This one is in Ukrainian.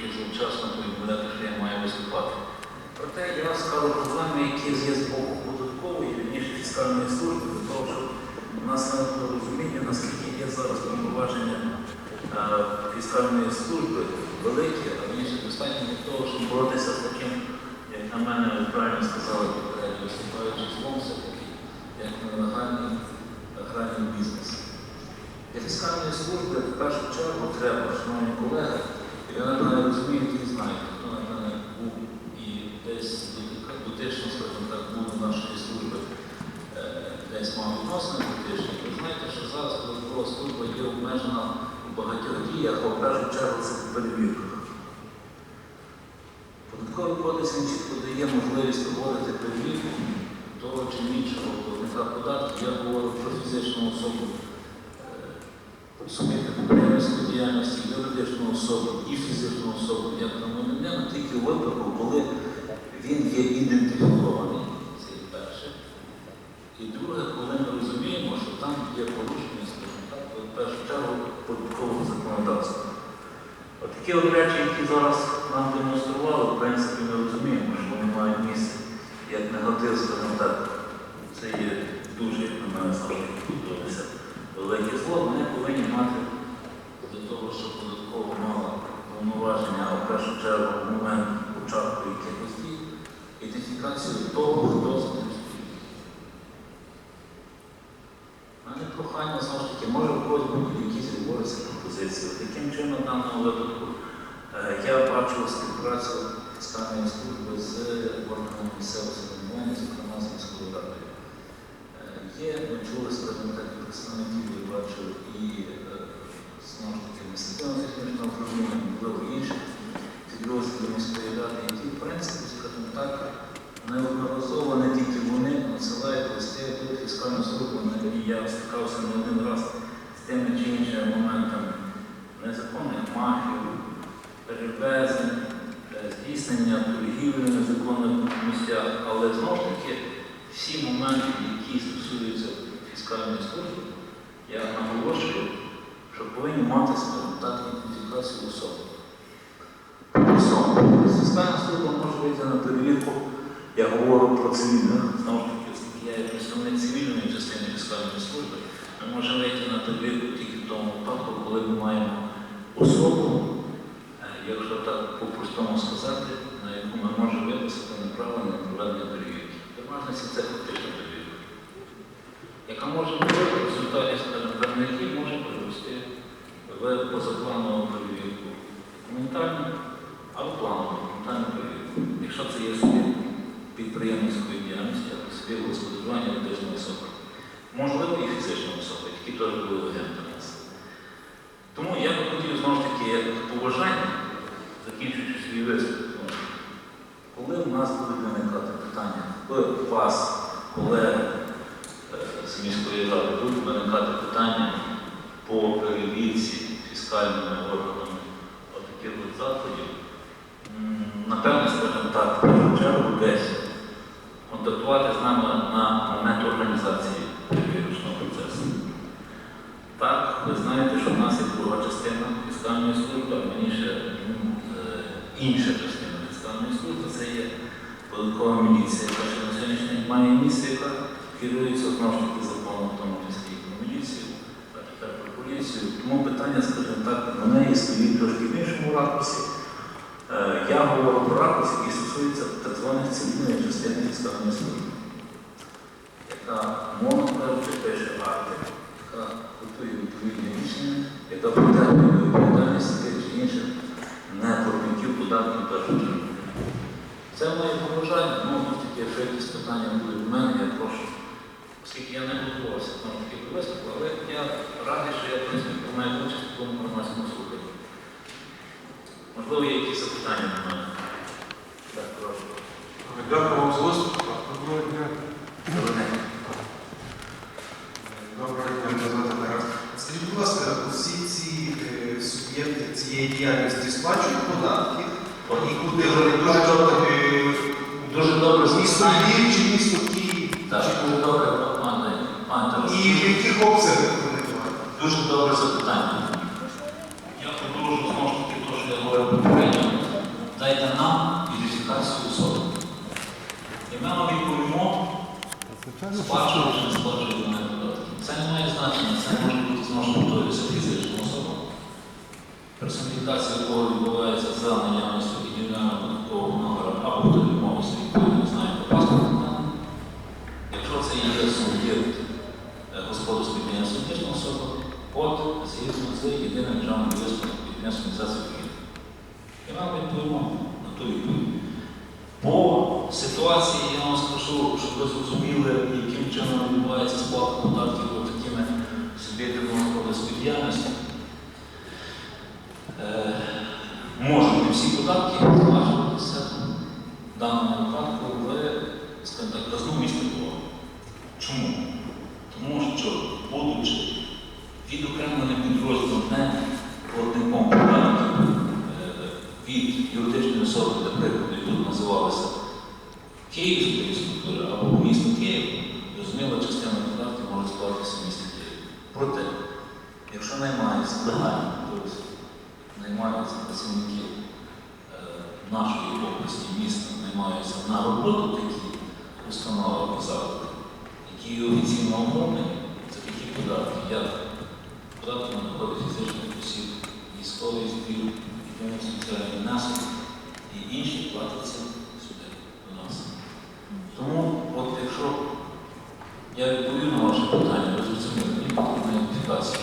трошки завчасно повідомляти, що я маю виступати. Проте я скажу проблеми, які є з боку податкової, ніж фіскальної служби, для того, щоб у нас не розуміння, наскільки є зараз повноваження фіскальної служби великі, а ніж достатньо для того, щоб боротися з таким, як на мене, ви правильно сказали, виступаючи злом, все-таки, як нелегальний аграрний бізнес. Для фіскальної служби в першу чергу треба, шановні колеги, ви напевно розумієте і знаєте, хто напевно був і десь дотично, скажімо так, був до нашої служби, е, десь мав відносини дотичні. Ви знаєте, що зараз податкова служба є обмежена у багатьох діях, а в першу чергу це в перевірках. Податковий кодекс він чітко дає можливість проводити перевірку того чи іншого платника податків. Я говорю про фізичну особу суб'єкти підприємницької діяльності, юридичну особу і фізичну особу як громадянина тільки у випадку, коли він є ідентифікований. Це перше. І друге, коли ми розуміємо, що там є порушення, скажімо так, в першу чергу податкового законодавства. От такі от речі, які зараз нам демонстрували, в принципі, ми розуміємо, що вони мають місце як негатив, скажімо так. Це є дуже, як на мене, завжди велике зло, вони повинні мати для того, щоб податково мала повноваження, а в першу чергу в момент початку якихось дій, ідентифікацію того, хто за тим стоїть. У мене прохання знову ж таки, може в когось будуть якісь говориться пропозиції. Таким чином, в даному випадку, е, я бачу співпрацю фіскальної служби з органами місцевого самоврядування, зокрема з міською радою. Е, Є, ми чули, скажімо так, і представників, я бачу, і е, знову ж таки адміністративно-технічного управління, можливо, інших підрозділів міської ради, які, в принципі, скажімо так, неодноразово не тільки вони надсилають фіскальної служби, і я стикався не один раз з тими чи іншими моментами незаконних мафів, перевезень, е, здійснення торгівлі незаконних місцях, але знову ж таки всі моменти, які стосуються фіскальної служби, я наголошую, що повинні мати ідентифікацію особи. Особи. Фіскальна служба може вийти на перевірку, я говорю про цивільних, є представник цивільної частини фіскальної служби, ми можемо вийти на перевірку тільки в тому випадку, коли ми маємо особу, е, якщо так по-простому сказати, на яку ми можемо виписати направлення на проведення перевірки. Переважності це фактично перевірка, яка може бути в результаті якій може перевести в позапланову перевірку документальну або планову документальну перевірку. Якщо це є суб'єкт підприємницької діяльності суб'єкт господарювання юридичної особи. Можливо, і фізичної особи, які теж були агентами нас. Тому я би хотів знову ж таки побажання, закінчуючи свій виступ, коли у нас будуть виникати питання, коли у вас, колег е, з міської ради, будуть виникати питання по перевірці фіскальними органами таких от заходів, м, напевне, скажімо так, в чергу десь контактувати з нами на момент організації перевірочного процесу. Так, ви знаєте, що в нас є друга частина фіскальної служби, а раніше м, е, інша частина фіскальної служби це є податкова міліція, яка ще на сьогоднішній день має місце, яка керується знову ж таки законом, в тому числі про міліцію, а тепер про поліцію. Тому питання, скажімо так, на неї стоїть трошки в іншому ракурсі. Е, Я говорю про ракурс, який стосується так званих цивільної частини фіскальної служби, яка, мовно кажучи, пише акти, яка готує відповідні рішення, яка притягує до відповідальності тих чи інших неплатників податків та чергу. Це моє побажання, ну, знову ж таки, якщо якісь питання будуть в мене, я прошу, оскільки я не готувався ж таки до але я радий, що я в принципі приймаю участь в тому громадському слуханні. Можливо, є якісь мене. Так, прошу. Дякую вам за виступ. Доброго дня. Добре. Доброго дня, мене звати Тарас. Скажіть, будь ласка, усі ці е, суб'єкти цієї діяльності сплачують податки? І куди вони Дуже добре. Дуже добре Місто. Львів чи місто Київ? Так, дуже добре, пане Тарас. І в яких обсягах вони платять? Дуже добре запитання. Я продовжу знову ж таки те, що я говорив попередньо і ідентифікацію особи. І ми вам відповімо, сплачували чи не сплачували на податки. Це не має значення, це може бути зможна готуватися фізична особа. Персоніфікація якого відбувається за наявністю індивідуального податкового номера або відмовності відповідно знаєте паспорта. Якщо це є суб'єкт господарської підприємства фізична особа, от згідно з єдиним державним реєстром підприємства організації. І нам відповімо. По ситуації я вам скажу, щоб ви зрозуміли, яким чином відбувається сплата податків такими суб'єктами діяльності. Е, Можуть не всі податки сплачуватися в даному випадку в, казну міста Львова. Чому? Тому що, будучи відокремленим підрозділом не платником від юридичної особи, для прикладу, і тут називалися Київської структури або місто Київ, зрозуміло, частина податків може сплатитися в місті Київ. Проте, якщо наймається легально, тобто наймаються працівники е, нашої області, міста, наймаються на роботу такі установи або заклади, які офіційно оформлені, це такі податки, як податки на доходи фізичних осіб, військовий збір, тому соціальні наслідки і інші платяться сюди до нас. Тому, от якщо я відповів на ваше питання, ви зрозуміли, мені потрібна ідентифікація.